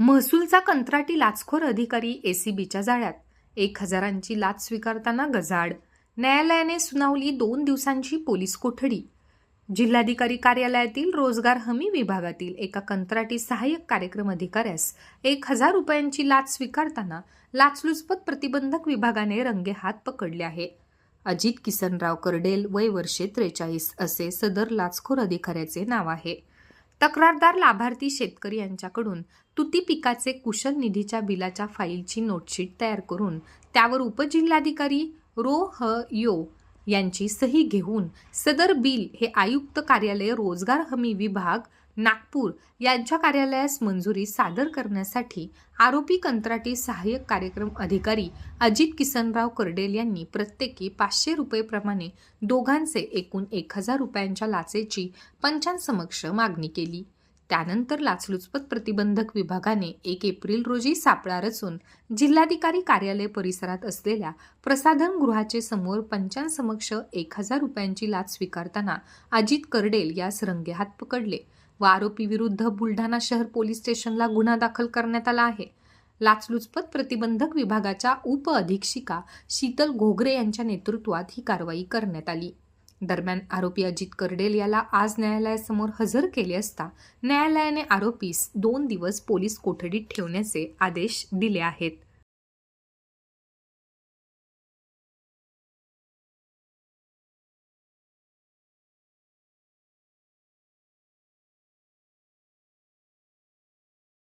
महसूलचा कंत्राटी लाचखोर अधिकारी एसीबीच्या जाळ्यात. एक हजारांची लाच स्वीकारताना गजाड न्यायालयाने सुनावली दोन दिवसांची पोलीस कोठडी. जिल्हाधिकारी कार्यालयातील रोजगार हमी विभागातील एका कंत्राटी सहाय्यक कार्यक्रम अधिकाऱ्यास एक हजार रुपयांची लाच स्वीकारताना लाचलुचपत प्रतिबंधक विभागाने रंगे हात पकडले आहे. अजित किसनराव कर्डेल वय वर्षे त्रेचाळीस असे सदर लाचखोर अधिकाऱ्याचे नाव आहे. तक्रारदार लाभार्थी शेतकरी यांच्याकडून तुती पिकाचे कुशल निधीच्या बिलाच्या फाईलची नोटशीट तयार करून त्यावर उपजिल्हाधिकारी रो ह यो यांची सही घेऊन सदर बिल हे आयुक्त कार्यालय रोजगार हमी विभाग नागपूर यांच्या कार्यालयास मंजुरी सादर करण्यासाठी आरोपी कंत्राटी सहाय्यक कार्यक्रम अधिकारी अजित किसनराव कर्डेल यांनी प्रत्येकी पाचशे रुपयेप्रमाणे दोघांचे एकूण एक हजार रुपयांच्या लाचेची पंचांसमक्ष मागणी केली. त्यानंतर लाचलुचपत प्रतिबंधक विभागाने एक एप्रिल रोजी सापळा रचून जिल्हाधिकारी कार्यालय परिसरात असलेल्या प्रसाधन गृहाचे समोर पंचांसमक्ष एक हजार रुपयांची लाच स्वीकारताना अजित करडेल यास रंगेहात पकडले. व आरोपी विरुद्ध बुलढाणा शहर पोलीस स्टेशनला गुन्हा दाखल करण्यात आला आहे. लाचलुचपत प्रतिबंधक विभागाच्या उप अधीक्षिका शीतल घोगरे यांच्या नेतृत्वात ही कारवाई करण्यात आली. दरम्यान आरोपी अजित कर्डेल याला आज न्यायालयासमोर हजर केले असता न्यायालयाने आरोपीस दोन दिवस पोलीस कोठडीत ठेवण्याचे आदेश दिले आहेत.